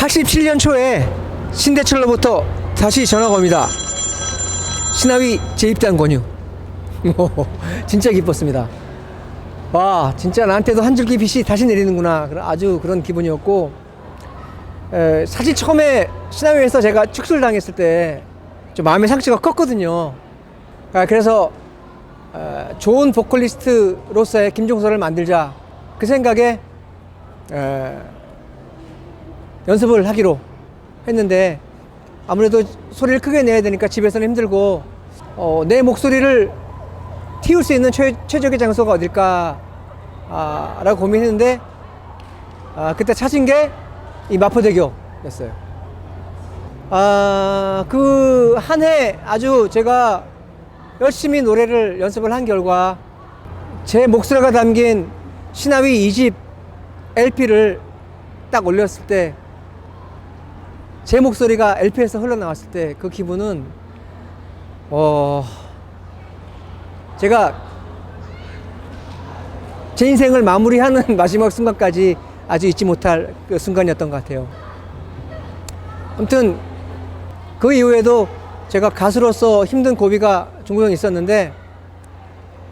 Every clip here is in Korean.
87년 초에 신대철로부터 다시 전화가 옵니다. 신하위 재입단 권유. 진짜 기뻤습니다. 와, 진짜 나한테도 한 줄기 빛이 다시 내리는구나. 아주 그런 기분이었고, 에, 사실 처음에 신하위에서 제가 축소를 당했을 때 좀 마음의 상처가 컸거든요. 아, 그래서 에, 좋은 보컬리스트로서의 김종서를 만들자 그 생각에 에, 연습을 하기로 했는데 아무래도 소리를 크게 내야 되니까 집에서는 힘들고 어, 내 목소리를 틔울 수 있는 최, 최적의 장소가 어딜까 아, 라고 고민했는데 아, 그때 찾은 게 이 마포대교였어요. 아, 그 한 해 아주 제가 열심히 노래를 연습을 한 결과 제 목소리가 담긴 신하위 2집 LP를 딱 올렸을 때 제 목소리가 LP에서 흘러나왔을 때 그 기분은 어 제가 제 인생을 마무리하는 마지막 순간까지 아주 잊지 못할 그 순간이었던 것 같아요. 아무튼 그 이후에도 제가 가수로서 힘든 고비가 종종 있었는데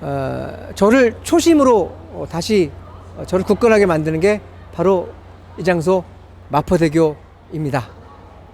어, 저를 초심으로 어, 다시 어, 저를 굳건하게 만드는 게 바로 이 장소 마포대교입니다.